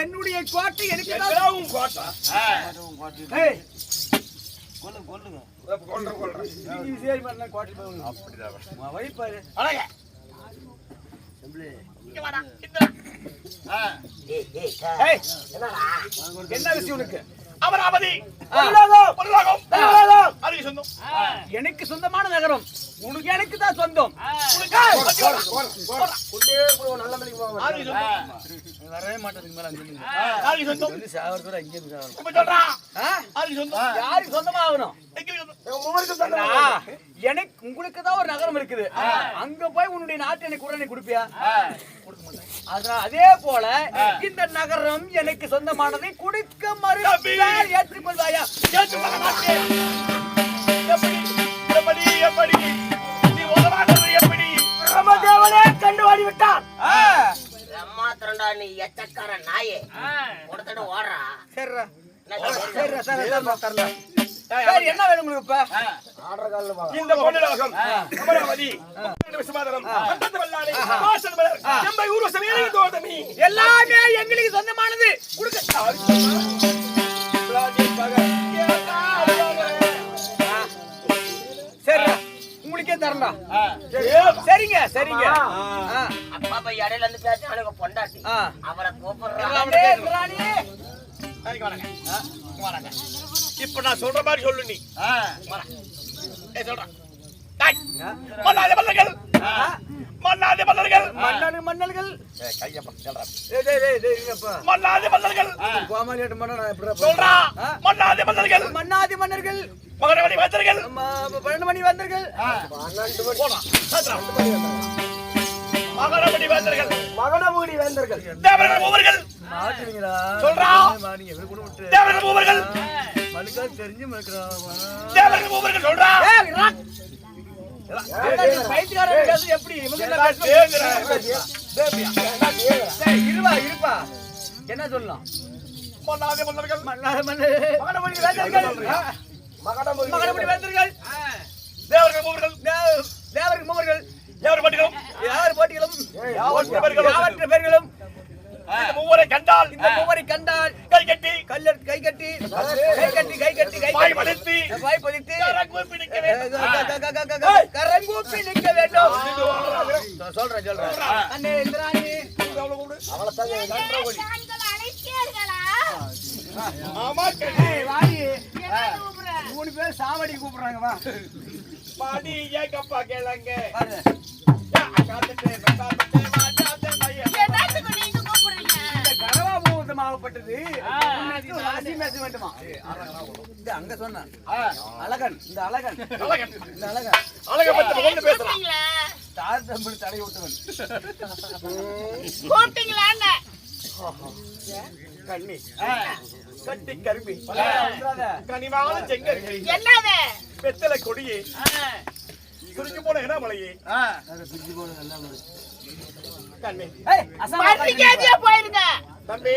என்னுடைய கோட்டை எனக்கு தான். எல்லாம் உன் கோட்டை ஏய், கொல்லுங்க. கொல்லுங்க கொள்றேன் கொள்றேன் நீ சரி பண்ண கோட்டை போய் உன் வைப்பாரு அழக. தம்பி. இங்க வாடா இந்தா. ஏய், என்ன விஷயம் உனக்கு? அமராவதி. எனக்கு சொந்தமான நகரம். உனக்கு எனக்கு தான் சொந்தம். சொந்தம். வரவே மேல அஞ்சு சொந்தம்? அங்கே இருந்து சொந்தம்? யாருக்கு சொந்தம் அண்ணா, எனக்கு உங்களுக்கு தான் ஒரு நகரம் இருக்குது. அங்க போய் உன்னுடைய நாட்டு எனக்கு உடனே கொடுப்பியா? அதே போல இந்த நகரம் எனக்கு சொந்தமானதை கொடுக்க மறுத்தால் ஏற்றுக்கொள்வாயா? ஏற்றுக்கொள்ள மாட்டேன். நீ எச்சக்கார நாயே கொடுத்துட்டு ஓடுறா சரிடா சரிடா சரி சரி என்ன வேணும் உங்களுக்கு இப்ப இந்த பொன்னிலகம் அமராவதி எல்லாமே எங்களுக்கு சொந்தமானது கொடுக்க சரிங்க சரிங்க. அப்பா போய் இடையில இருந்து பேச அவனுக்கு பொண்டாட்டி. அவரை. இப்ப நான் சொல்ற மாதிரி சொல்லு நீ. சொல்றேன். மன்னாதி மன்னர்கள். மன்னாதி மன்னர்கள். மன்னனு மன்னர்கள். மன்னாதி மன்னர்கள் நான் எப்படிடா சொல்றா? மன்னாதி மன்னர்கள். மன்னாதி மன்னர்கள். மகனவடி வைத்தர்கள் ம- பன்னெண்டு மணி வந்தர்கள். மகனவடி வைத்தர்கள் மகனமூடி வேந்தர்கள் தேவர்கள் மூவர்கள். சொல்றா. தேவர்கள் மூவர்கள். தெரிஞ்சு தேவர்கள் மூவர்கள் சொல்றா. எப்படி இருப்பா இருப்பா என்ன சொல்லலாம் மன்னாதி மன்னர்கள் மன்னாதி மன்னர். மகனமூடி வேந்தர்கள் தேவர்கள் மூவர்கள் தேவர்கள் மூவர்கள் தேவர் பட்டிகளும் யார் போட்டிகளும் யாவற்ற பேர்களும் இந்த மூவரை கண்டால் இந்த மூவரை கண்டால் கை கட்டி கல்லர் கை கட்டி கை கட்டி கை கட்டி கை கரங்கூப்பி வேண்டும். கரங்கூப்பி நிற்க வேண்டும். சொ- சொல்றேன் சொல்றேன் அண்ணே இந்திராணி. ஆமா வாடி. மூணு பேர் சாவடி கூப்பிடுறாங்க வா. பாடி ஏக்கப்பா கேளங்க பாரு. இந்த ஒரு அதிசயம் பேச வேண்டுமா? இந்த அங்க சொன்னான் அழகன் இந்த அழகன். அழகன். இந்த அழகன். அழக பத்தி தம்பி தடை விட்டவன். கண்ணி. கட்டி. கனிவான செங்கருகை வெத்தலை கொடியே. சுருக்கி போன என்ன மலையே கண்ணி. ஏய், அசாம போயிருங்க. தம்பி.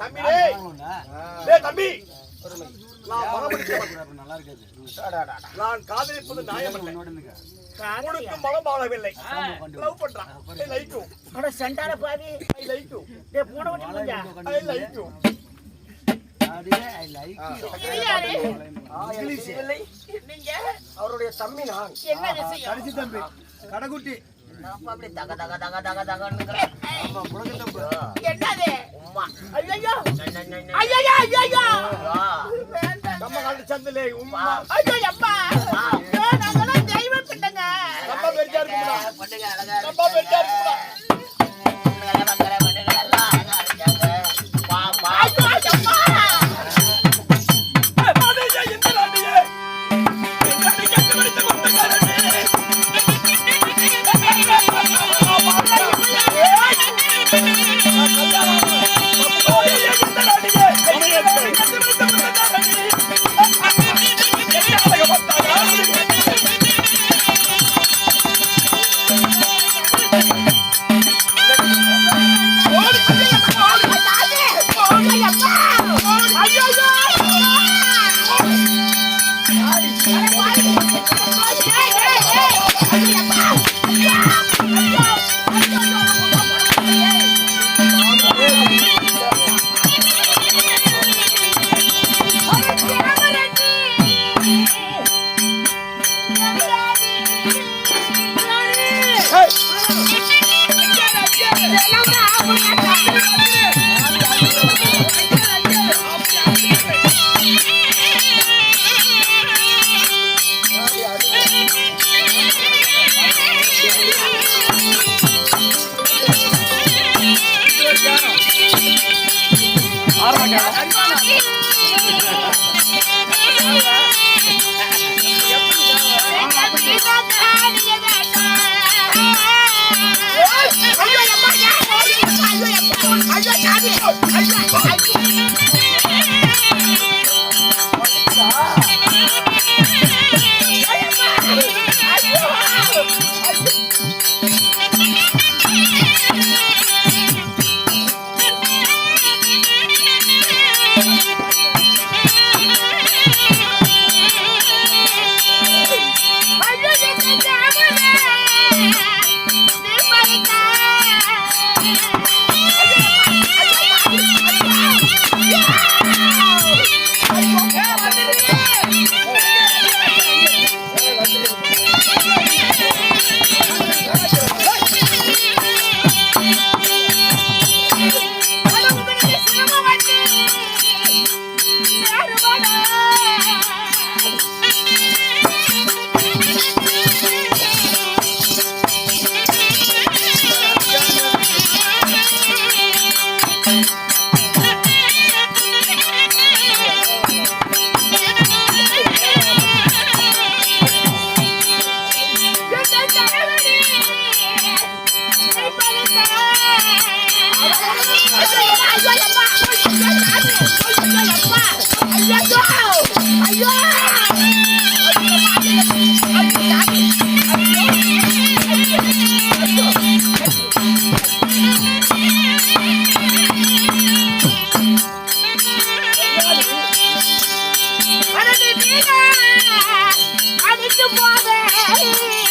தம்பி டேய் தம்பி. நான் மரமடிக்க நல்லா இருக்காது நான் காதலிப்பது நியாயமல்ல உனக்கும் மனம் ஆளவில்லை லவ் பண்றான். ஐ லைக் யூ அட சென்டார பாவி. ஐ லைக் யூ டேய் போன வண்டி முடிஞ்சா ஐ லைக் யூ நீங்க? அவருடைய தம்பி நான். கடைசி தம்பி. கடைக்குட்டி. என்னது? உம்மா. ஐயோ ஐயோ ஐயோ. வேண்டாம் நம்ம காட்டு சந்திலே உம்மா. ஐயோ அம்மா ஆரம்பிக்கலாம். போதே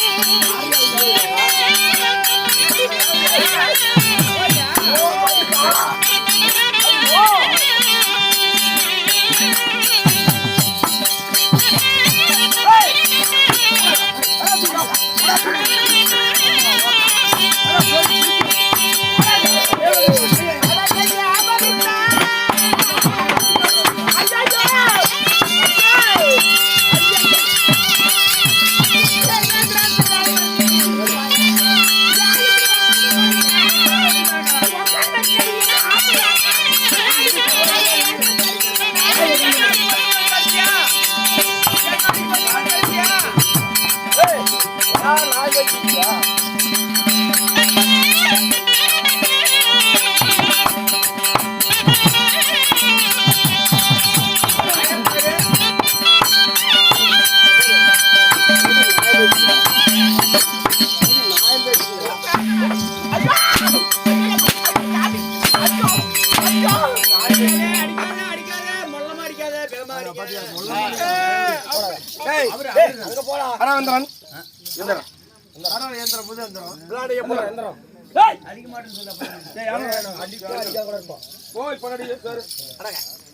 போய் படி சார்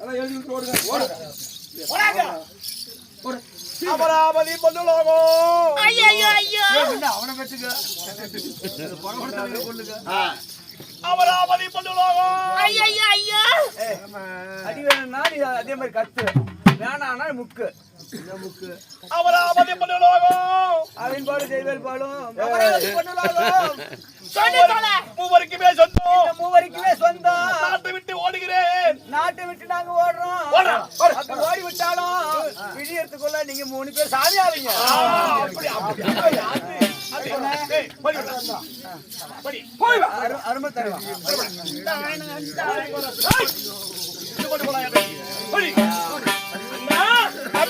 அதான் எழுதி விட்டு ஓடுங்க ஓடுங்க அமராவதி பொண்ணுலோகம் ஐயோ. ஐயோ அமராவதி பொண்ணுலோகம் ஐயோ ஐயோ அடி வேணும்னா நீ அதே மாதிரி கத்து வேணாம்னா முக்கு. அமராவதி பொண்ணுலோகம் அவன் பாடு செய்வேல் பாடும். மூவருக்குமே சொந்தம். மூவருக்குமே சொந்தம். நாட்டை விட்டு ஓடுகிறேன். நாட்டை விட்டு நாங்க ஓடுறோம். அப்படி ஓடி விட்டாலும் விடியறதுக்குள்ள நீங்க மூணு பேர் சாமி ஆவீங்க. அப்படி போய் வா அரு- அருமை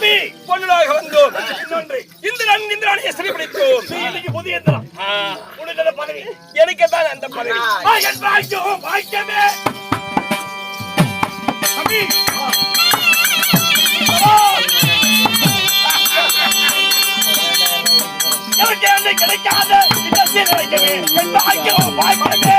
தம்பி பொண்ணுலாக வந்தோம். இன்னொன்று இந்திரன் இந்திராணியை சிறைப்பிடித்தோம் நீ இன்னைக்கு புதிய இந்திரன். உனக்கு பதவி. எனக்கு தான் அந்த பதவி. பாக்கியம் தம்பி. கிடைக்காத இந்த சீரழிக்கவே பாக்கியம் பாக்கியமே.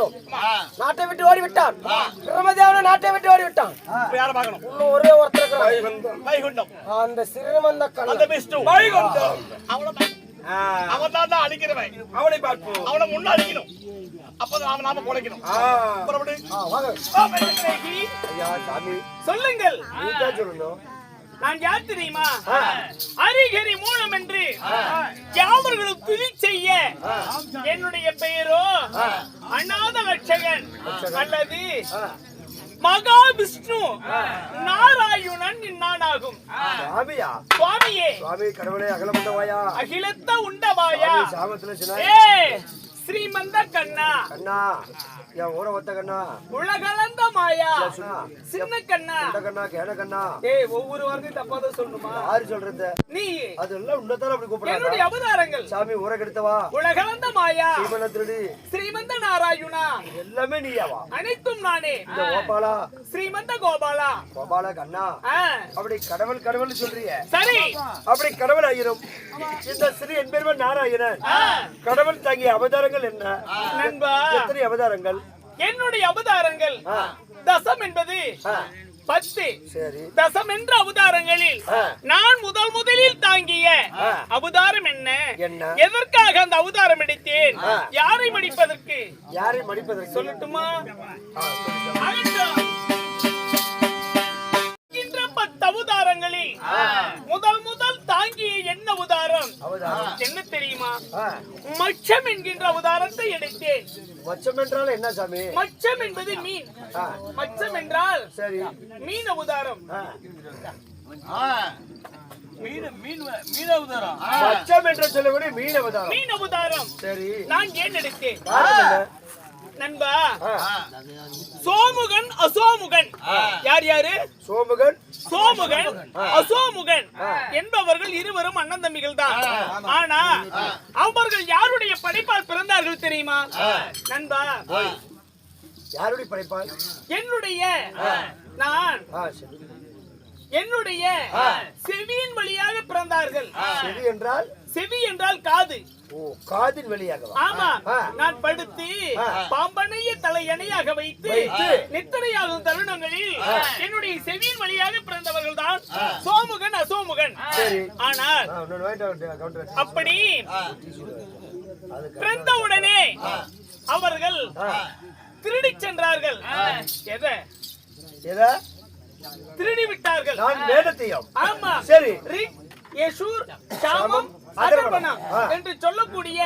விட்டோம். நாட்டை விட்டு ஓடி விட்டான் பிரம்மதேவனை நாட்டை விட்டு ஓடி விட்டான் இப்ப யாரை பார்க்கணும்? இன்னும் ஒரே ஒருத்தர். வைகுண்டம். அந்த வைகுண்டம். அவனை அவன் தான் தான் அழிக்கிறவன். அவனை பார்ப்போம். அவனை முன்ன அழிக்கணும். அப்பதான் நாம சாமி. சொல்லுங்கள். சொல்லணும். நான் யார் தெரியுமா? அரிகரி மூலம் என்று யாவர்களும் துதி செய்ய என்னுடைய பெயரோ அநாத ரட்சகன். அல்லது மகாவிஷ்ணு. நாராயணன் நானாகும் சுவாமியே? சுவாமி கடவுளே அகலமுண்டவாயா அகிலத்த உண்டவாயா? சாமத்துல ஸ்ரீமந்த கண்ணா. கண்ணா. என் ஊரை ஒத்த கண்ணா? உலகளந்த மாயா. சின்ன கண்ணா. இந்த கண்ணா? கேன கண்ணா? ஏய் ஒவ்வொரு வார்த்தையும் தப்பாதான் சொல்லணுமா? யாரு சொல்றது? நீ. அதெல்லாம் உன்னதான அப்படி கூப்பிடுறாங்க. என்னுடைய அவதாரங்கள். சாமி ஊரை கெடுத்தவா உலகளந்த மாயா. சீமன திருடி. ஸ்ரீமந்த நாராயணா. எல்லாமே நீயாவா அனைத்தும் நானே. இந்த கோபாலா? ஸ்ரீமந்த கோபாலா. கோபாலா கண்ணா? அப்படி கடவுள் கடவுள் சரி. அப்படி கடவுள் ஆயிரும். இந்த ஸ்ரீ என்பெருமன் நாராயணன். கடவுள் தங்கிய அவதாரங்கள் என்ன? நண்பா. எத்தனை அவதாரங்கள்? என்னுடைய அவதாரங்கள். தசம் என்பது பத்து தசம் என்ற அவதாரங்களில். நான் முதல் முதலில் தாங்கிய. அவதாரம் என்ன? எதற்காக அந்த அவதாரம் எடுத்தேன். யாரை மடிப்பதற்கு? யாரை மடிப்பதற்கு? சொல்லட்டுமா? அவதாரங்களில் முதல் முதல் தாங்கிய என்ன அவதாரம் அவதாரம். என்ன தெரியுமா? மச்சம் என்கின்ற அவதாரத்தை எடுத்தேன். மச்சம் என்றால் என்ன சாமி? மச்சம் என்பது மீன். மச்சம் என்றால் சரி. மீன் அவதாரம் ஆ, மீன் மீன் மீன் அவதாரம் மச்சம் என்று சொல்லக்கூடிய மீன் அவதாரம் மீன் அவதாரம் சரி. நான் ஏன் எடுத்தேன்? நண்பா. சோமுகன் அசோமுகன். யார் யாரு? சோமுகன். சோமுகன் அசோமுகன். என்பவர்கள் இருவரும் அண்ணன் தம்பிகள் தான் ஆனா அவர்கள் யாருடைய படைப்பால் பிறந்தார்கள் தெரியுமா? நண்பா. யாருடைய படைப்பால்? என்னுடைய நான். என்னுடைய செவியின் வழியாக பிறந்தார்கள். செவி என்றால்? செவி என்றால் காது. ஓ காதின் வழியாகவா? ஆமா. நான் படுத்து. பாம்பனைய தலை எணையாக வைத்து. நித்திரையாகும் தருணங்களில் என்னுடைய செவியின் வழியாக பிறந்தவர்கள் தான் சோமுகன் அசோமுகன். ஆனால். அப்படி பிறந்த உடனே அவர்கள் திருடி சென்றார்கள். எதை? எதா? திருடி விட்டார்கள் நான் வேதத்தையும். ஆமா. சரி. ரிக், யசூர் சாமம் என்று சொல்லக்கூடிய.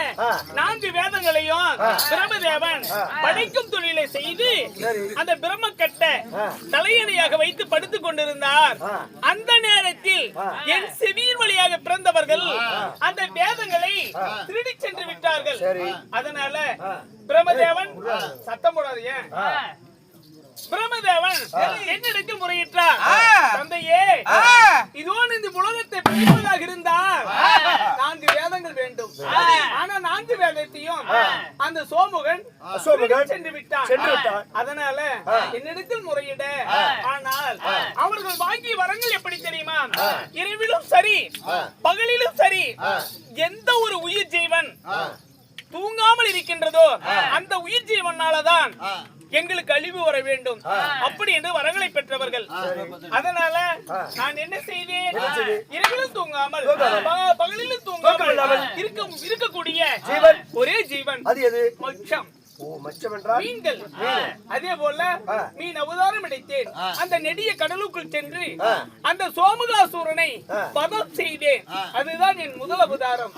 நான்கு வேதங்களையும் பிரம்மதேவன் படைக்கும் தொழிலை செய்து. அந்த பிரம்மக்கட்ட. தலையணையாக வைத்து படுத்துக் கொண்டிருந்தார். அந்த நேரத்தில். என் செவியின் வழியாக பிறந்தவர்கள் அந்த வேதங்களை திருடி சென்று விட்டார்கள். அதனால ஆ. பிரம்மதேவன் சத்தம் போடாது ஏன் ஆ. பிரம்மதேவன் என்னிடத்தில் முறையிட்டார். தந்தையே இந்த உலகத்தை பிடிப்பதாக இருந்தால் நான்கு வேதங்கள் வேண்டும். ஆனா நான்கு வேதத்தையும் அந்த சோமுகன் சென்று விட்டான். சென்று விட்டான். அதனால என்னிடத்தில் முறையிட. ஆனால் அவர்கள் வாங்கிய வரங்கள் எப்படி தெரியுமா? இரவிலும் சரி பகலிலும் சரி எந்த ஒரு உயிர் ஜீவன் தூங்காமல் இருக்கின்றதோ அந்த உயிர் ஜீவனாலதான் எங்களுக்கு அழிவு வர வேண்டும். அப்படி என்று வரங்களை பெற்றவர்கள். அதனால நான் என்ன செய்தேன் இரவிலும் தூங்காமல் பகலிலும் தூங்காமல் இருக்க இருக்கக்கூடிய. ஒரே ஜீவன். அது எது? மீன்கள். அதே போல. மீன் அவதாரம் எடுத்தேன். அந்த நெடிய கடலுக்குள் சென்று அந்த சோமுகாசூரனை பதம் செய்தேன். அதுதான் என் முதல் அவதாரம்.